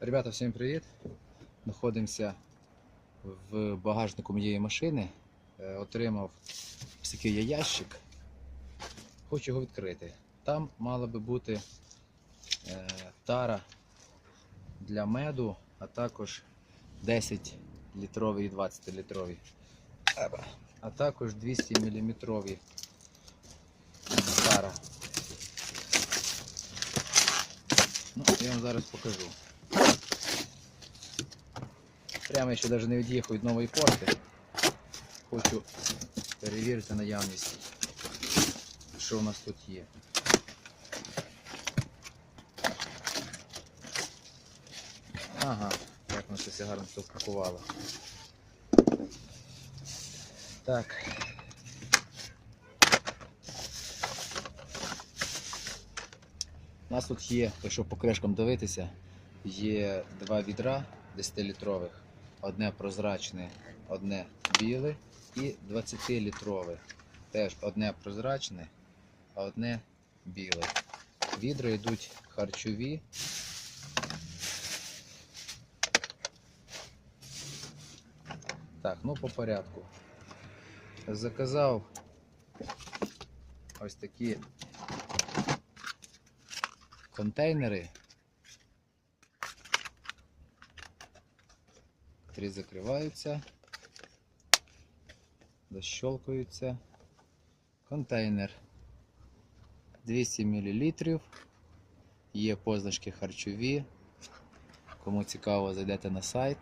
Ребята, всім привіт! Знаходимося в багажнику моєї машини. Е, Отримав ось такий ящик. Хочу його відкрити. Там мала би бути е, тара для меду, а також 10 літровий і 20 літровий. А також 200 мм тара. Ну, я вам зараз покажу. Прямо ще навіть не від'їхав від нової пошти. Хочу перевірити наявність, що у нас тут є. Ага, як воно все гарно все впакувало. Так. У нас тут є, якщо по кришкам дивитися, є два відра 10-літрових. Одне прозрачне, одне біле і 20-літрове. Теж одне прозрачне, одне біле. Відра йдуть харчові. Так, ну по порядку. Заказав ось такі контейнери. Три закриваються, защелкуються. Контейнер 200 мл. Є позначки харчові. Кому цікаво, зайдете на сайт,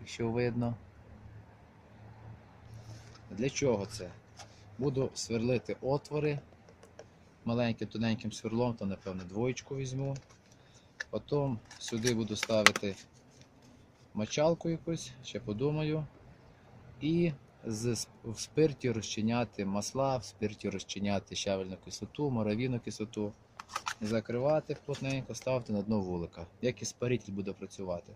якщо видно. Для чого це? Буду сверлити отвори маленьким тоненьким сверлом, то напевно двоєчку візьму. Потім сюди буду ставити мочалку якусь, ще подумаю. І з, в спирті розчиняти масла, в спирті розчиняти щавельну кислоту, моровіну кислоту. Закривати плотненько, ставити на дно вулика. Як і спаритель буде працювати.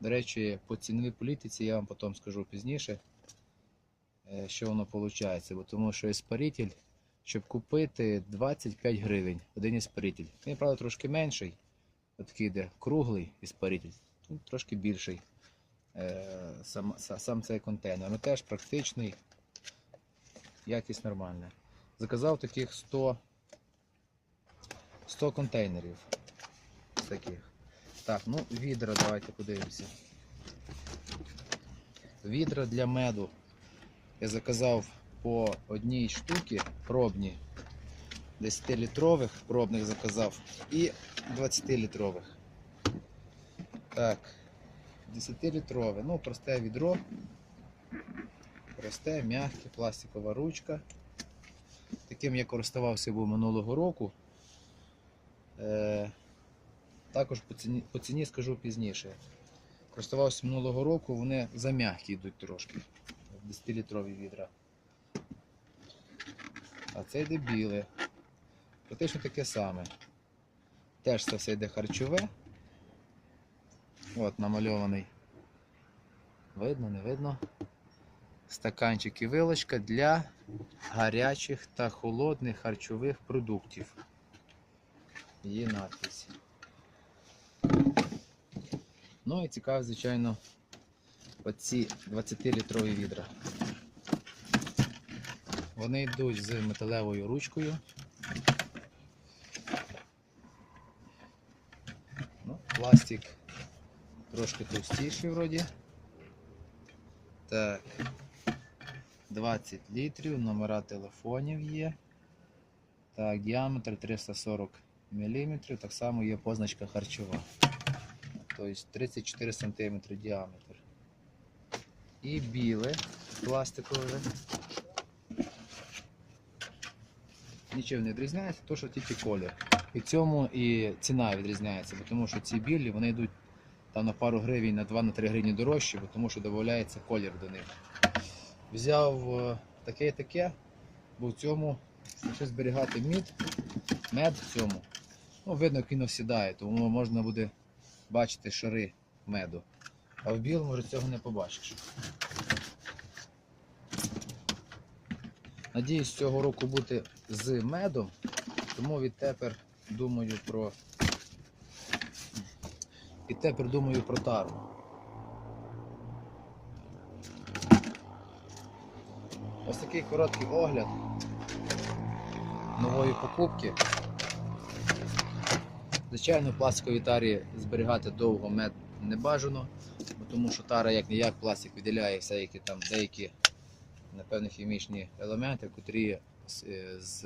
До речі, по ціновій політиці я вам потім скажу пізніше, е, що воно виходить. Бо тому що іспаритель, щоб купити 25 гривень один іспаритель. Він, правда, трошки менший. Такий йде круглий іспаритель, трошки більший сам, сам цей контейнер. Ну теж практичний, якість нормальна. Заказав таких 100, 100 контейнерів. Таких. Так, ну відра, давайте подивимося. Відра для меду. Я заказав по одній штуці пробні. 10-літрових пробних заказав і 20-літрових. Так, 10-літрове. Ну, просте відро. Просте, м'яке, пластикова ручка. Таким я користувався був минулого року. Е, також по ціні, по ціні скажу пізніше. Користувався минулого року, вони зам'які йдуть трошки. 10-літрові відра. А це йде біле. Практично таке саме. Теж це все йде харчове. От намальований. Видно, не видно. Стаканчик і вилочка для гарячих та холодних харчових продуктів. Є надпись. Ну і цікаво, звичайно, оці 20-літрові відра. Вони йдуть з металевою ручкою. Ну, пластик трошки товстіший вроді. Так. 20 літрів, номера телефонів є. Так, діаметр 340 мм, так само є позначка харчова. Тобто 34 см діаметр. І біле пластикове. Нічим не відрізняється, то що тільки колір. І в цьому і ціна відрізняється, тому що ці білі вони йдуть там на пару гривень, на 2-3 гривні дорожче, тому що додається колір до них. Взяв е, таке і таке, бо в цьому, якщо зберігати мід, мед в цьому, ну, видно, як він осідає, тому можна буде бачити шари меду. А в білому вже цього не побачиш. Надіюсь, цього року бути з медом, тому відтепер думаю про І те придумаю про тару. Ось такий короткий огляд нової покупки. Звичайно, в пластиковій тарі зберігати довго мед не бажано, тому що тара як не як пластик виділяє всякі там деякі напевно хімічні елементи, котрі е, з,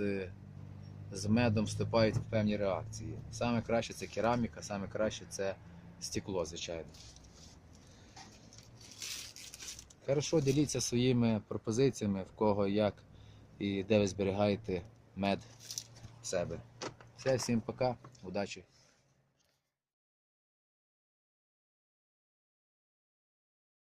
з медом вступають в певні реакції. Саме краще це кераміка, саме краще це стекло, звичайно. Хорошо, діліться своїми пропозиціями, в кого як і де ви зберігаєте мед в себе. Все, всім пока, удачі!